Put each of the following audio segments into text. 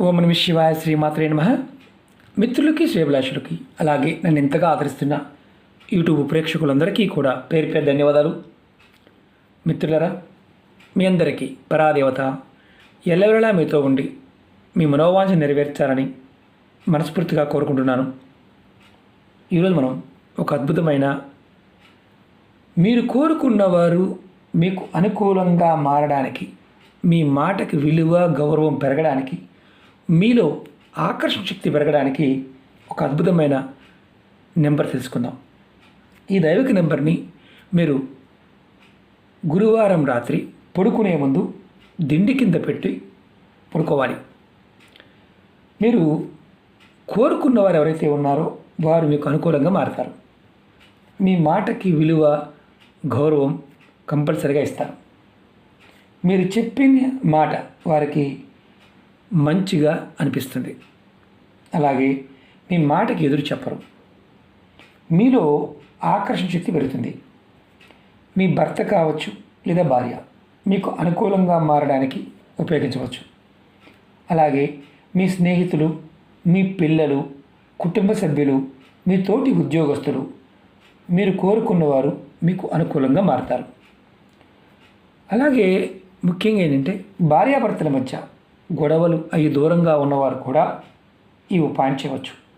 ఓం నమ శివాయ శ్రీమాత్రే నమ. మిత్రులకి శ్రేభిలాషులకి అలాగే నన్ను ఎంతగా ఆదరిస్తున్న యూట్యూబ్ ప్రేక్షకులందరికీ కూడా పేరు పేరు ధన్యవాదాలు. మిత్రులరా మీ అందరికీ పరాదేవత ఎల్లవేళలా మీతో ఉండి మీ మనోవాంఛ నెరవేర్చాలని మనస్ఫూర్తిగా కోరుకుంటున్నాను. ఈరోజు మనం ఒక అద్భుతమైన మీరు కోరుకున్నవారు మీకు అనుకూలంగా మారడానికి మీ మాటకి విలువ గౌరవం పెరగడానికి మీలో ఆకర్షణ శక్తి పెరగడానికి ఒక అద్భుతమైన నెంబర్ తెలుసుకుందాం. ఈ దైవిక నెంబర్ని మీరు గురువారం రాత్రి పడుకునే ముందు దిండి కింద పెట్టి పడుకోవాలి. మీరు కోరుకున్న వారు ఎవరైతే ఉన్నారో వారు మీకు అనుకూలంగా మారతారు. మీ మాటకి విలువ గౌరవం కంపల్సరిగా ఇస్తారు. మీరు చెప్పిన మాట వారికి మంచిగా అనిపిస్తుంది. అలాగే మీ మాటకి ఎదురు చెప్పరు. మీలో ఆకర్షణ శక్తి పెరుగుతుంది. మీ భర్త కావచ్చు లేదా భార్య మీకు అనుకూలంగా మారడానికి ఉపయోగించవచ్చు. అలాగే మీ స్నేహితులు మీ పిల్లలు కుటుంబ సభ్యులు మీ తోటి ఉద్యోగస్తులు మీరు కోరుకున్నవారు మీకు అనుకూలంగా మారతారు. అలాగే ముఖ్యంగా ఏంటంటే భార్యాభర్తల మధ్య గొడవలు అవి దూరంగా ఉన్నవారు కూడా ఈ ఉపాయం చేయవచ్చు.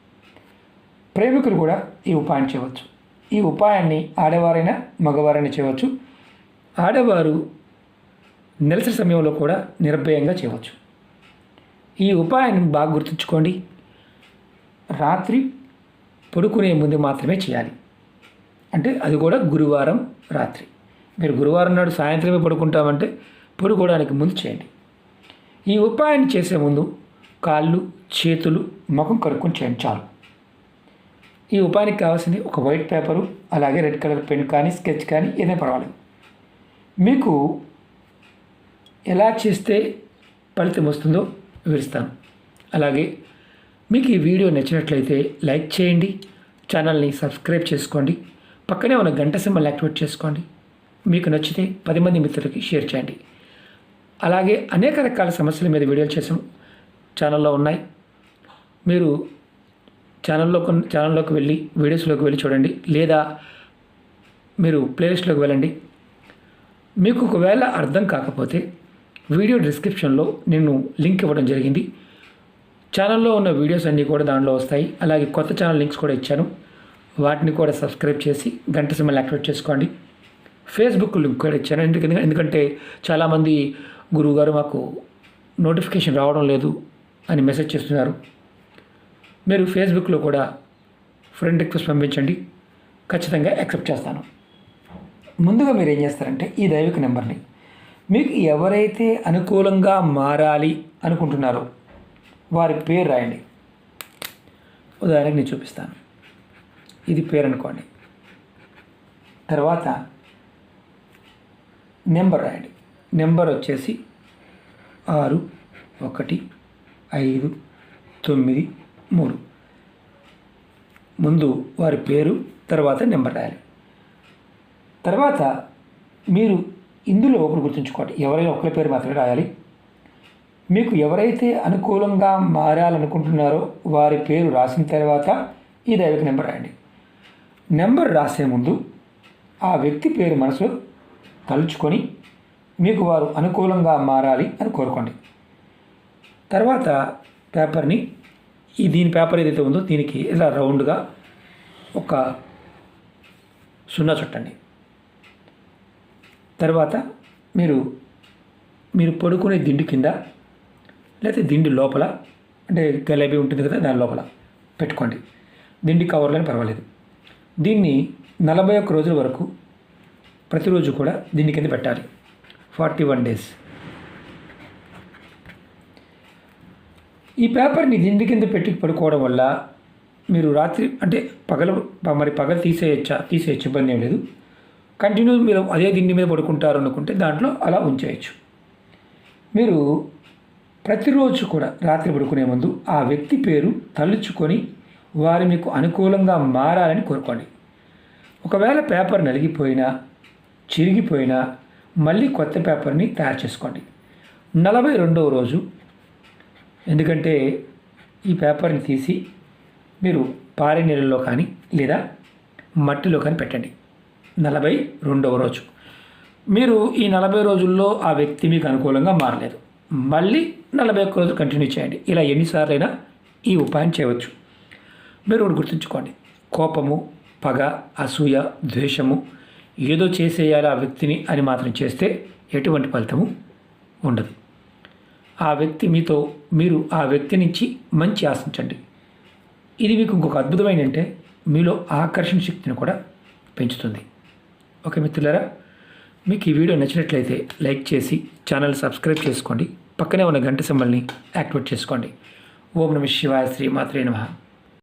ప్రేమికులు కూడా ఈ ఉపాయం చేయవచ్చు. ఈ ఉపాయాన్ని ఆడవారైనా మగవారైనా చేయవచ్చు. ఆడవారు నెలసరి సమయంలో కూడా నిర్భయంగా చేయవచ్చు. ఈ ఉపాయాన్ని బాగా గుర్తుంచుకోండి. రాత్రి పడుకునే ముందు మాత్రమే చేయాలి. అంటే అది కూడా గురువారం రాత్రి. మీరు గురువారం నాడు సాయంత్రమే పడుకుంటామంటే పడుకోవడానికి ముందు చేయండి. ఈ ఉపాయాన్ని చేసే ముందు కాళ్ళు చేతులు ముఖం కడుక్కొని చేయండి చాలు. ఈ ఉపాయానికి కావాల్సింది ఒక వైట్ పేపరు అలాగే రెడ్ కలర్ పెన్ కానీ స్కెచ్ కానీ ఏదైనా పర్వాలేదు. మీకు ఎలా చేస్తే ఫలితం వస్తుందో వివరిస్తాను. అలాగే మీకు ఈ వీడియో నచ్చినట్లయితే లైక్ చేయండి ఛానల్ని సబ్స్క్రైబ్ చేసుకోండి పక్కనే ఉన్న గంట సింబల్ యాక్టివేట్ చేసుకోండి. మీకు నచ్చితే పది మంది మిత్రులకి షేర్ చేయండి. అలాగే అనేక రకాల సమస్యల మీద వీడియోలు చేసాం ఛానల్లో ఉన్నాయి. మీరు ఛానల్లో కొన్ని ఛానల్లోకి వెళ్ళి వీడియోస్లోకి వెళ్ళి చూడండి. లేదా మీరు ప్లేలిస్ట్లోకి వెళ్ళండి. మీకు ఒకవేళ అర్థం కాకపోతే వీడియో డిస్క్రిప్షన్లో నేను లింక్ ఇవ్వడం జరిగింది. ఛానల్లో ఉన్న వీడియోస్ అన్నీ కూడా దానిలో వస్తాయి. అలాగే కొత్త ఛానల్ లింక్స్ కూడా ఇచ్చాను. వాటిని కూడా సబ్స్క్రైబ్ చేసి గంట సమయంలో యాక్టివేట్ చేసుకోండి. ఫేస్బుక్ లింక్ కూడా ఇచ్చాను. ఎందుకంటే ఎందుకంటే చాలామంది గురువుగారు మాకు నోటిఫికేషన్ రావడం లేదు అని మెసేజ్ చేస్తున్నారు. మీరు ఫేస్బుక్లో కూడా ఫ్రెండ్ రిక్వెస్ట్ పంపించండి. ఖచ్చితంగా యాక్సెప్ట్ చేస్తాను. ముందుగా మీరు ఏం చేస్తారంటే ఈ దైవిక నెంబర్ని మీకు ఎవరైతే అనుకూలంగా మారాలి అనుకుంటున్నారో వారి పేరు రాయండి. ఉదాహరణకి నేను చూపిస్తాను. ఇది పేరు అనుకోండి. తర్వాత నెంబర్ రాయండి. నెంబర్ వచ్చేసి ఆరు ఒకటి ఐదు తొమ్మిది మూడు. ముందు వారి పేరు తర్వాత నెంబర్ రాయాలి. తర్వాత మీరు ఇందులో ఒకరు గుర్తుంచుకోండి. ఎవరైనా ఒకరి పేరు మాత్రమే రాయాలి. మీకు ఎవరైతే అనుకూలంగా మారాలనుకుంటున్నారో వారి పేరు రాసిన తర్వాత ఈ దైవిక నెంబర్ రాయండి. నెంబర్ రాసే ముందు ఆ వ్యక్తి పేరు మనసులో తలుచుకొని మీకు వారు అనుకూలంగా మారాలి అని కోరుకోండి. తర్వాత పేపర్ని ఈ దీని పేపర్ ఏదైతే ఉందో దీనికి ఇలా రౌండ్గా ఒక సున్నా చుట్టండి. తర్వాత మీరు మీరు పడుకునే దిండు కింద లేకపోతే దిండి లోపల అంటే గలేబీ ఉంటుంది కదా దాని లోపల పెట్టుకోండి. దిండి కవర్లని పర్వాలేదు. దీన్ని నలభై ఒక్క రోజుల వరకు ప్రతిరోజు కూడా దీని కింద పెట్టాలి. Forty one days. ఈ పేపర్ని దిండి కింద పెట్టి పడుకోవడం వల్ల మీరు రాత్రి అంటే పగల మరి పగలు తీసేయచ్చా తీసేయచ్చు ఇబ్బంది ఏం లేదు. కంటిన్యూ మీరు అదే దిండి మీద పడుకుంటారు అనుకుంటే దాంట్లో అలా ఉంచేయచ్చు. మీరు ప్రతిరోజు కూడా రాత్రి పడుకునే ముందు ఆ వ్యక్తి పేరు తలుచుకొని వారు మీకు అనుకూలంగా మారాలని కోరుకోండి. ఒకవేళ పేపర్ నలిగిపోయినా చిరిగిపోయినా మళ్ళీ కొత్త పేపర్ని తయారు చేసుకోండి. నలభై రెండవ రోజు. ఎందుకంటే ఈ పేపర్ని తీసి మీరు పారే నీళ్ళలో కానీ లేదా మట్టిలో కానీ పెట్టండి. నలభై రెండవ రోజు. మీరు ఈ నలభై రోజుల్లో ఆ వ్యక్తి మీకు అనుకూలంగా మారలేదు. మళ్ళీ నలభై ఒక్క రోజు కంటిన్యూ చేయండి. ఇలా ఎన్నిసార్లైనా ఈ ఉపాయం చేయవచ్చు. మీరు గుర్తుంచుకోండి. కోపము పగ అసూయ ద్వేషము ఏదో చేసేయాలి ఆ వ్యక్తిని అని మాత్రం చేస్తే ఎటువంటి ఫలితము ఉండదు. ఆ వ్యక్తి మీతో మీరు ఆ వ్యక్తి నుంచి మంచి ఆశించండి. ఇది మీకు ఇంకొక అద్భుతమైన అంటే మీలో ఆకర్షణ శక్తిని కూడా పెంచుతుంది. ఓకే మిత్రులారా మీకు ఈ వీడియో నచ్చినట్లయితే లైక్ చేసి ఛానల్ సబ్స్క్రైబ్ చేసుకోండి. పక్కనే ఉన్న గంట సింబల్ని యాక్టివేట్ చేసుకోండి. ఓం నమ శివాయ శ్రీ మాత్రే నమ.